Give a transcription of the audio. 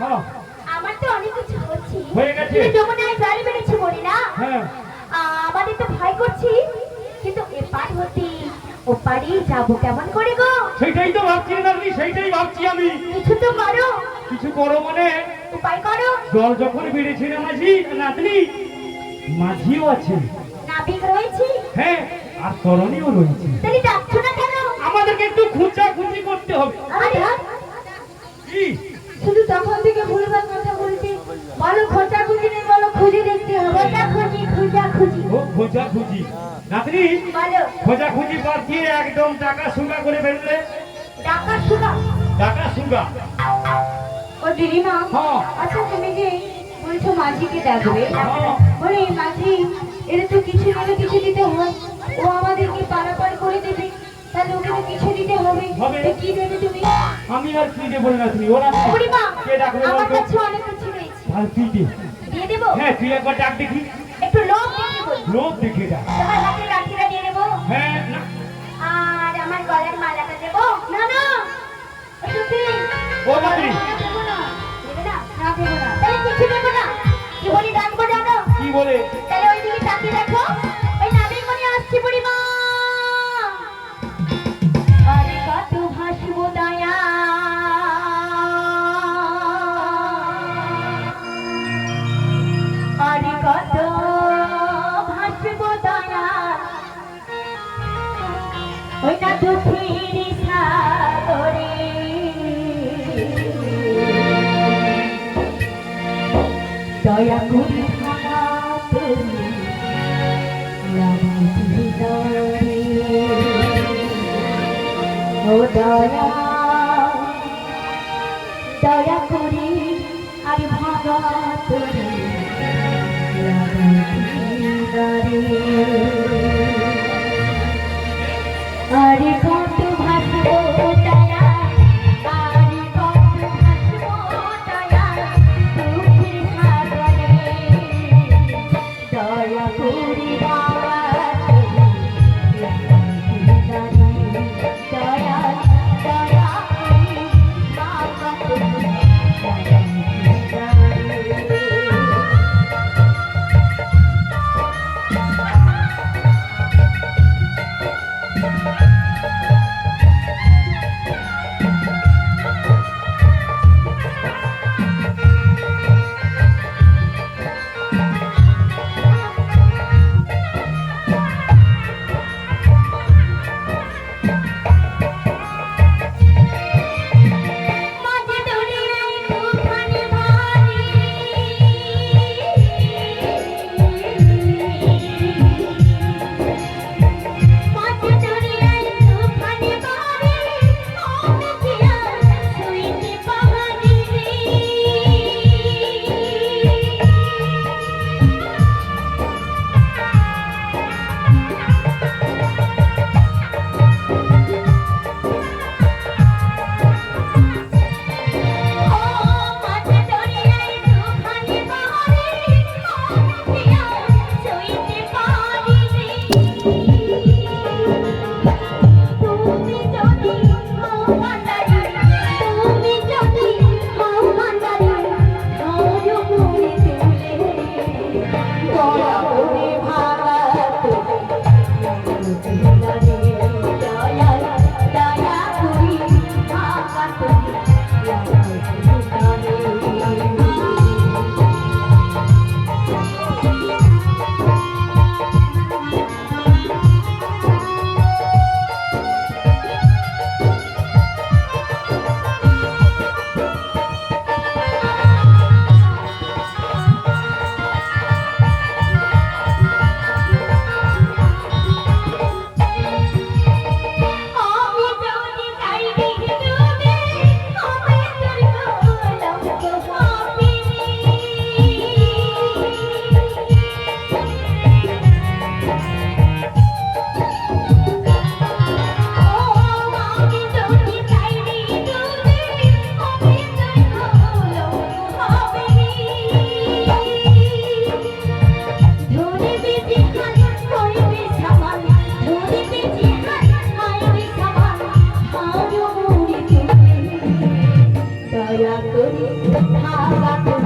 হ্যাঁ। আমার তো অনেক কিছু হচ্ছে। হয়ে গেছে। যমুনায় জল বেড়েছে বলি না? হ্যাঁ। আমাদের তো ভয় করছি। কিন্তু এপার হতে ওপারে যাব কেমন করে গো? সেইটাই তো ভাবছি রে নাতনি সেইটাই ভাবছি আমি। কিছু তো করো। কিছু করো মানে? উপায় করো। জল যখন বেড়েছে না মাঝি নাতনি মাঝিও আছে। নাবিক রয়েছে? হ্যাঁ আর তরণীও রয়েছে। তাহলে ডাকছো না কেন? আমাদেরকে একটু খুঁজা খুঁজি করতে হবে। আরে কি? শুধু তখন থেকে ভুলবার কথা বলছি। বলো খোঁজা খুঁজি নেই বলো খুঁজে দেখতে হবে। খোঁজা খুঁজি খোঁজা খুঁজি ও খোঁজা খুঁজি নাতনি বলো। খোঁজা খুঁজি বাদ দিয়ে একদম টাকা সুগা করে ফেললে? ডাকার শুকা টাকা সুগা ও দিদিমা হ্যাঁ। আচ্ছা তুমি যে বলছো মাঝিকে ডাকবে হ্যাঁ। বলে মাঝি এর তো কিছু নাহলে কিছু দিতে হয়। ও দেবে তাহলে ওকে কিছু দিতে হবে। কি দেবে তুমি? আমি আর কি দেবো না তুমি? ওরা বুড়িমা আমার কাছে অনেক কিছু রয়েছে। আর তুই দে। দিয়ে দেবো? হ্যাঁ তুই একবার ডাক দেখি। একটু লোক দেখে বলি। লোক দেখে ডাক। তোমার হাতে লাঠিটা দিয়ে দেবো? হ্যাঁ না। আর আমার গলার মালাটা দেবো? না না। সত্যি ও মাতৃ দেবো না। দেবে না? না দেবো না। তাহলে কিছু দেবো না। কি বলি ডাকবো জানো কি বলে? দুঃখের সাগরে। দয়া করি তুমি দয়া দয়া আর ভাঙা তুমি Thank you.